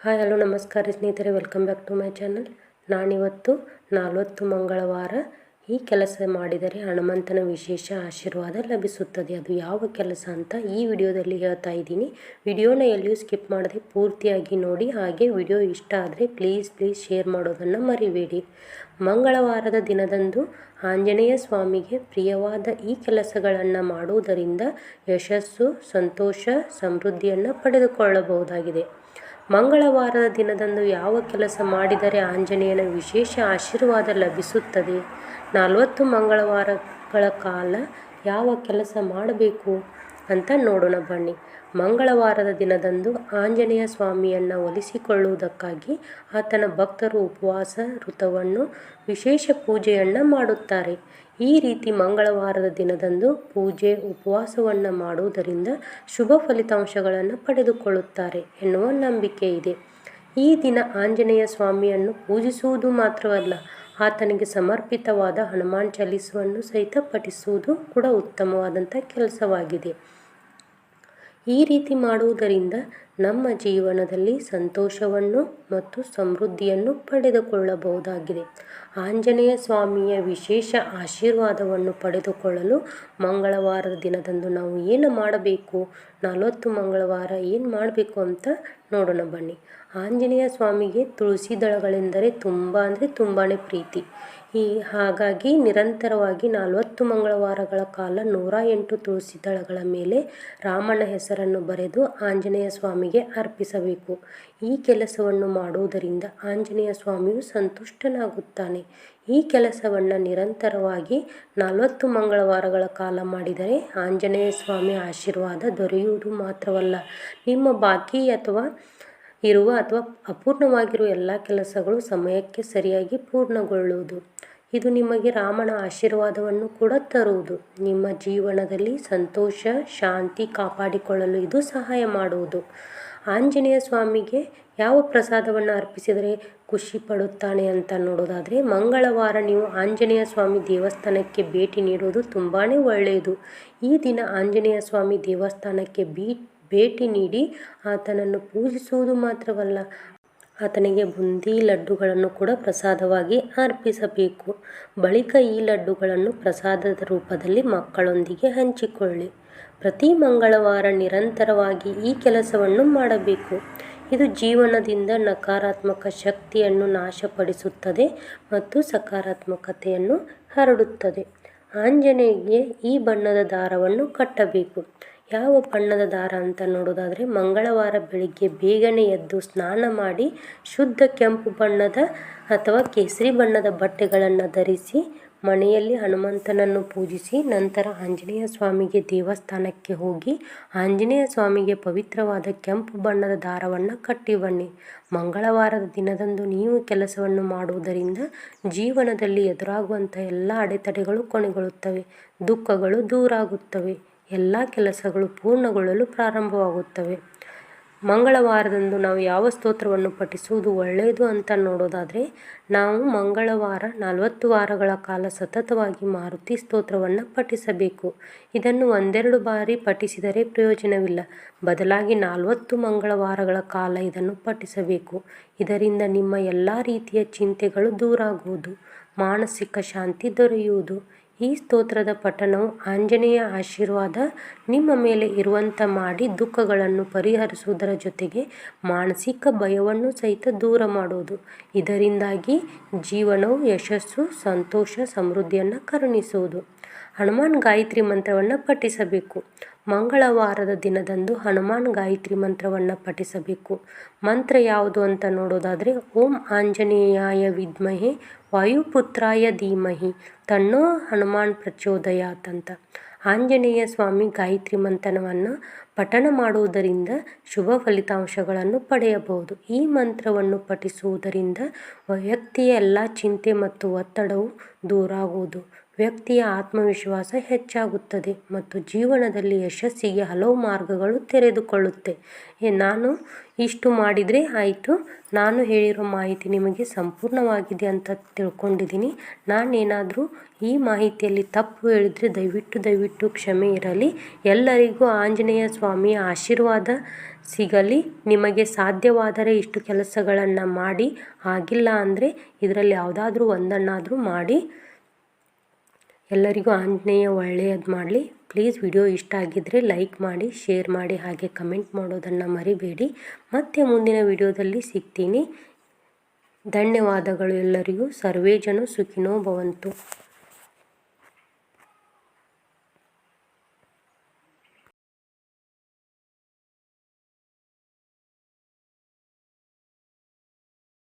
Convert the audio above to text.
Hi hello ನಮಸ್ಕಾರ ಸ್ನೇಹಿತರೆ. Welcome back to my channel ನಾನಿವತ್ತು ನಲವತ್ತು ಮಂಗಳವಾರ ಈ ಕೆಲಸ ಮಾಡಿದರೆ ಹನುಮಂತನ ವಿಶೇಷ ಆಶೀರ್ವಾದ ಲಭಿಸುತ್ತದೆ. ಅದು ಯಾವ ಕೆಲಸ ಅಂತ ಈ ವಿಡಿಯೋದಲ್ಲಿ ಹೇಳ್ತಾ ಇದ್ದೀನಿ. ವಿಡಿಯೋನ ಎಲ್ಲಿಯೂ ಸ್ಕಿಪ್ ಮಾಡದೆ ಪೂರ್ತಿಯಾಗಿ ನೋಡಿ. ಹಾಗೆ ವಿಡಿಯೋ ಇಷ್ಟ ಆದರೆ ಪ್ಲೀಸ್ ಪ್ಲೀಸ್ ಶೇರ್ ಮಾಡೋದನ್ನು ಮರಿಬೇಡಿ. ಮಂಗಳವಾರದ ದಿನದಂದು ಆಂಜನೇಯ ಸ್ವಾಮಿಗೆ ಪ್ರಿಯವಾದ ಈ ಕೆಲಸಗಳನ್ನು ಮಾಡುವುದರಿಂದ ಯಶಸ್ಸು, ಸಂತೋಷ, ಸಮೃದ್ಧಿಯನ್ನು ಪಡೆದುಕೊಳ್ಳಬಹುದಾಗಿದೆ. ಮಂಗಳವಾರದ ದಿನದಂದು ಯಾವ ಕೆಲಸ ಮಾಡಿದರೆ ಆಂಜನೇಯನ ವಿಶೇಷ ಆಶೀರ್ವಾದ ಲಭಿಸುತ್ತದೆ? ನಲವತ್ತು ಮಂಗಳವಾರಗಳ ಕಾಲ ಯಾವ ಕೆಲಸ ಮಾಡಬೇಕು ಅಂತ ನೋಡೋಣ ಬನ್ನಿ. ಮಂಗಳವಾರದ ದಿನದಂದು ಆಂಜನೇಯ ಸ್ವಾಮಿಯನ್ನು ಒಲಿಸಿಕೊಳ್ಳುವುದಕ್ಕಾಗಿ ಆತನ ಭಕ್ತರು ಉಪವಾಸ ಋತವನ್ನು ವಿಶೇಷ ಪೂಜೆಯನ್ನು ಮಾಡುತ್ತಾರೆ. ಈ ರೀತಿ ಮಂಗಳವಾರದ ದಿನದಂದು ಪೂಜೆ, ಉಪವಾಸವನ್ನು ಮಾಡುವುದರಿಂದ ಶುಭ ಫಲಿತಾಂಶಗಳನ್ನು ಪಡೆದುಕೊಳ್ಳುತ್ತಾರೆ ಎನ್ನುವ ನಂಬಿಕೆ ಇದೆ. ಈ ದಿನ ಆಂಜನೇಯ ಸ್ವಾಮಿಯನ್ನು ಪೂಜಿಸುವುದು ಮಾತ್ರವಲ್ಲ ಆತನಿಗೆ ಸಮರ್ಪಿತವಾದ ಹನುಮಾನ್ ಚಾಲೀಸವನ್ನು ಸಹಿತ ಪಠಿಸುವುದು ಕೂಡ ಉತ್ತಮವಾದಂಥ ಕೆಲಸವಾಗಿದೆ. ಈ ರೀತಿ ಮಾಡುವುದರಿಂದ ನಮ್ಮ ಜೀವನದಲ್ಲಿ ಸಂತೋಷವನ್ನು ಮತ್ತು ಸಮೃದ್ಧಿಯನ್ನು ಪಡೆದುಕೊಳ್ಳಬಹುದಾಗಿದೆ. ಆಂಜನೇಯ ಸ್ವಾಮಿಯ ವಿಶೇಷ ಆಶೀರ್ವಾದವನ್ನು ಪಡೆದುಕೊಳ್ಳಲು ಮಂಗಳವಾರದ ದಿನದಂದು ನಾವು ಏನು ಮಾಡಬೇಕು? ನಲವತ್ತು ಮಂಗಳವಾರ ಏನು ಮಾಡಬೇಕು ಅಂತ ನೋಡೋಣ ಬನ್ನಿ. ಆಂಜನೇಯ ಸ್ವಾಮಿಗೆ ತುಳಸಿ ದಳಗಳೆಂದರೆ ತುಂಬ ಅಂದರೆ ತುಂಬಾ ಪ್ರೀತಿ. ಈ ಹಾಗಾಗಿ ನಿರಂತರವಾಗಿ ನಲವತ್ತು ಮಂಗಳವಾರಗಳ ಕಾಲ ನೂರ ಎಂಟು ತುಳಸಿ ದಳಗಳ ಮೇಲೆ ರಾಮನ ಹೆಸರನ್ನು ಬರೆದು ಆಂಜನೇಯ ಸ್ವಾಮಿಗೆ ಅರ್ಪಿಸಬೇಕು. ಈ ಕೆಲಸವನ್ನು ಮಾಡುವುದರಿಂದ ಆಂಜನೇಯ ಸ್ವಾಮಿಯು ಸಂತುಷ್ಟನಾಗುತ್ತಾನೆ. ಈ ಕೆಲಸವನ್ನು ನಿರಂತರವಾಗಿ ನಲವತ್ತು ಮಂಗಳವಾರಗಳ ಕಾಲ ಮಾಡಿದರೆ ಆಂಜನೇಯ ಸ್ವಾಮಿ ಆಶೀರ್ವಾದ ದೊರೆಯುವುದು ಮಾತ್ರವಲ್ಲ. ನಿಮ್ಮ ಬಾಕಿ ಅಥವಾ ಇರುವ ಅಥವಾ ಅಪೂರ್ಣವಾಗಿರುವ ಎಲ್ಲ ಕೆಲಸಗಳು ಸಮಯಕ್ಕೆ ಸರಿಯಾಗಿ ಪೂರ್ಣಗೊಳ್ಳುವುದು. ಇದು ನಿಮಗೆ ರಾಮನ ಆಶೀರ್ವಾದವನ್ನು ಕೂಡ ತರುವುದು. ನಿಮ್ಮ ಜೀವನದಲ್ಲಿ ಸಂತೋಷ, ಶಾಂತಿ ಕಾಪಾಡಿಕೊಳ್ಳಲು ಇದು ಸಹಾಯ ಮಾಡುವುದು. ಆಂಜನೇಯ ಸ್ವಾಮಿಗೆ ಯಾವ ಪ್ರಸಾದವನ್ನು ಅರ್ಪಿಸಿದರೆ ಖುಷಿ ಪಡುತ್ತಾನೆ ಅಂತ ನೋಡೋದಾದರೆ, ಮಂಗಳವಾರ ನೀವು ಆಂಜನೇಯ ಸ್ವಾಮಿ ದೇವಸ್ಥಾನಕ್ಕೆ ಭೇಟಿ ನೀಡುವುದು ತುಂಬಾ ಒಳ್ಳೆಯದು. ಈ ದಿನ ಆಂಜನೇಯ ಸ್ವಾಮಿ ದೇವಸ್ಥಾನಕ್ಕೆ ಭೇಟಿ ನೀಡಿ ಆತನನ್ನು ಪೂಜಿಸುವುದು ಮಾತ್ರವಲ್ಲ ಆತನಿಗೆ ಬುಂದಿ ಲಡ್ಡುಗಳನ್ನು ಕೂಡ ಪ್ರಸಾದವಾಗಿ ಅರ್ಪಿಸಬೇಕು. ಬಳಿಕ ಈ ಲಡ್ಡುಗಳನ್ನು ಪ್ರಸಾದದ ರೂಪದಲ್ಲಿ ಮಕ್ಕಳೊಂದಿಗೆ ಹಂಚಿಕೊಳ್ಳಿ. ಪ್ರತಿ ಮಂಗಳವಾರ ನಿರಂತರವಾಗಿ ಈ ಕೆಲಸವನ್ನು ಮಾಡಬೇಕು. ಇದು ಜೀವನದಿಂದ ನಕಾರಾತ್ಮಕ ಶಕ್ತಿಯನ್ನು ನಾಶಪಡಿಸುತ್ತದೆ ಮತ್ತು ಸಕಾರಾತ್ಮಕತೆಯನ್ನು ಹರಡುತ್ತದೆ. ಆಂಜನೇಯಗೆ ಈ ಬಣ್ಣದ ದಾರವನ್ನು ಕಟ್ಟಬೇಕು. ಯಾವ ಬಣ್ಣದ ದಾರ ಅಂತ ನೋಡೋದಾದರೆ ಮಂಗಳವಾರ ಬೆಳಿಗ್ಗೆ ಬೇಗನೆ ಎದ್ದು ಸ್ನಾನ ಮಾಡಿ ಶುದ್ಧ ಕೆಂಪು ಬಣ್ಣದ ಅಥವಾ ಕೇಸರಿ ಬಣ್ಣದ ಬಟ್ಟೆಗಳನ್ನು ಧರಿಸಿ ಮನೆಯಲ್ಲಿ ಹನುಮಂತನನ್ನು ಪೂಜಿಸಿ ನಂತರ ಆಂಜನೇಯ ಸ್ವಾಮಿಗೆ ದೇವಸ್ಥಾನಕ್ಕೆ ಹೋಗಿ ಆಂಜನೇಯ ಸ್ವಾಮಿಗೆ ಪವಿತ್ರವಾದ ಕೆಂಪು ಬಣ್ಣದ ದಾರವನ್ನು ಕಟ್ಟಿ ಬನ್ನಿ. ಮಂಗಳವಾರದ ದಿನದಂದು ನೀವು ಕೆಲಸವನ್ನು ಮಾಡುವುದರಿಂದ ಜೀವನದಲ್ಲಿ ಎದುರಾಗುವಂಥ ಎಲ್ಲ ಅಡೆತಡೆಗಳು ಕೊನೆಗೊಳ್ಳುತ್ತವೆ, ದುಃಖಗಳು ದೂರಾಗುತ್ತವೆ, ಎಲ್ಲ ಕೆಲಸಗಳು ಪೂರ್ಣಗೊಳ್ಳಲು ಪ್ರಾರಂಭವಾಗುತ್ತವೆ. ಮಂಗಳವಾರದಂದು ನಾವು ಯಾವ ಸ್ತೋತ್ರವನ್ನು ಪಠಿಸುವುದು ಒಳ್ಳೆಯದು ಅಂತ ನೋಡೋದಾದರೆ, ನಾವು ಮಂಗಳವಾರ ನಲವತ್ತು ವಾರಗಳ ಕಾಲ ಸತತವಾಗಿ ಮಾರುತಿ ಸ್ತೋತ್ರವನ್ನು ಪಠಿಸಬೇಕು. ಇದನ್ನು ಒಂದೆರಡು ಬಾರಿ ಪಠಿಸಿದರೆ ಪ್ರಯೋಜನವಿಲ್ಲ. ಬದಲಾಗಿ ನಲವತ್ತು ಮಂಗಳವಾರಗಳ ಕಾಲ ಇದನ್ನು ಪಠಿಸಬೇಕು. ಇದರಿಂದ ನಿಮ್ಮ ಎಲ್ಲ ರೀತಿಯ ಚಿಂತೆಗಳು ದೂರಾಗುವುದು, ಮಾನಸಿಕ ಶಾಂತಿ ದೊರೆಯುವುದು. ಈ ಸ್ತೋತ್ರದ ಪಠಣವು ಆಂಜನೇಯ ಆಶೀರ್ವಾದ ನಿಮ್ಮ ಮೇಲೆ ಇರುವಂಥ ಮಾಡಿ ದುಃಖಗಳನ್ನು ಪರಿಹರಿಸುವುದರ ಜೊತೆಗೆ ಮಾನಸಿಕ ಭಯವನ್ನು ಸಹಿತ ದೂರ ಮಾಡುವುದು ಇದರಿಂದಾಗಿ ಜೀವನವು ಯಶಸ್ಸು, ಸಂತೋಷ, ಸಮೃದ್ಧಿಯನ್ನು ಕರುಣಿಸುವುದು. ಹನುಮಾನ್ ಗಾಯತ್ರಿ ಮಂತ್ರವನ್ನು ಪಠಿಸಬೇಕು. ಮಂಗಳವಾರದ ದಿನದಂದು ಹನುಮಾನ್ ಗಾಯತ್ರಿ ಮಂತ್ರವನ್ನು ಪಠಿಸಬೇಕು. ಮಂತ್ರ ಯಾವುದು ಅಂತ ನೋಡೋದಾದರೆ, ಓಂ ಆಂಜನೇಯಾಯ ವಿದ್ಮಹೆ, ವಾಯುಪುತ್ರಾಯ ಧೀಮಹಿ, ತನ್ನೋ ಹನುಮಾನ್ ಪ್ರಚೋದಯಾತ್ ಅಂತ. ಆಂಜನೇಯ ಸ್ವಾಮಿ ಗಾಯತ್ರಿ ಮಂತ್ರವನ್ನು ಪಠಣ ಮಾಡುವುದರಿಂದ ಶುಭ ಫಲಿತಾಂಶಗಳನ್ನು ಪಡೆಯಬಹುದು. ಈ ಮಂತ್ರವನ್ನು ಪಠಿಸುವುದರಿಂದ ವ್ಯಕ್ತಿಯ ಎಲ್ಲ ಚಿಂತೆ ಮತ್ತು ಒತ್ತಡವು ದೂರಾಗುವುದು ವ್ಯಕ್ತಿಯ ಆತ್ಮವಿಶ್ವಾಸ ಹೆಚ್ಚಾಗುತ್ತದೆ ಮತ್ತು ಜೀವನದಲ್ಲಿ ಯಶಸ್ಸಿಗೆ ಹಲವು ಮಾರ್ಗಗಳು ತೆರೆದುಕೊಳ್ಳುತ್ತೆ. ನಾನು ಇಷ್ಟು ಮಾಡಿದರೆ ಆಯಿತು. ನಾನು ಹೇಳಿರೋ ಮಾಹಿತಿ ನಿಮಗೆ ಸಂಪೂರ್ಣವಾಗಿದೆ ಅಂತ ತಿಳ್ಕೊಂಡಿದ್ದೀನಿ. ನಾನೇನಾದರೂ ಈ ಮಾಹಿತಿಯಲ್ಲಿ ತಪ್ಪು ಹೇಳಿದರೆ ದಯವಿಟ್ಟು ದಯವಿಟ್ಟು ಕ್ಷಮೆ ಇರಲಿ. ಎಲ್ಲರಿಗೂ ಆಂಜನೇಯ ಸ್ವಾಮಿಯ ಆಶೀರ್ವಾದ ಸಿಗಲಿ. ನಿಮಗೆ ಸಾಧ್ಯವಾದರೆ ಇಷ್ಟು ಕೆಲಸಗಳನ್ನು ಮಾಡಿ. ಆಗಿಲ್ಲ ಅಂದರೆ ಇದರಲ್ಲಿ ಯಾವುದಾದ್ರೂ ಒಂದನ್ನಾದರೂ ಮಾಡಿ. ಎಲ್ಲರಿಗೂ ಆಂಜನೇಯ ಒಳ್ಳೆಯದು ಮಾಡಲಿ. ಪ್ಲೀಸ್ ವಿಡಿಯೋ ಇಷ್ಟ ಆಗಿದ್ದರೆ ಲೈಕ್ ಮಾಡಿ, ಶೇರ್ ಮಾಡಿ, ಹಾಗೆ ಕಮೆಂಟ್ ಮಾಡೋದನ್ನು ಮರಿಬೇಡಿ. ಮತ್ತೆ ಮುಂದಿನ ವಿಡಿಯೋದಲ್ಲಿ ಸಿಗ್ತೀನಿ. ಧನ್ಯವಾದಗಳು ಎಲ್ಲರಿಗೂ. ಸರ್ವೇ ಜನ ಸುಖಿನೋ ಭವಂತು.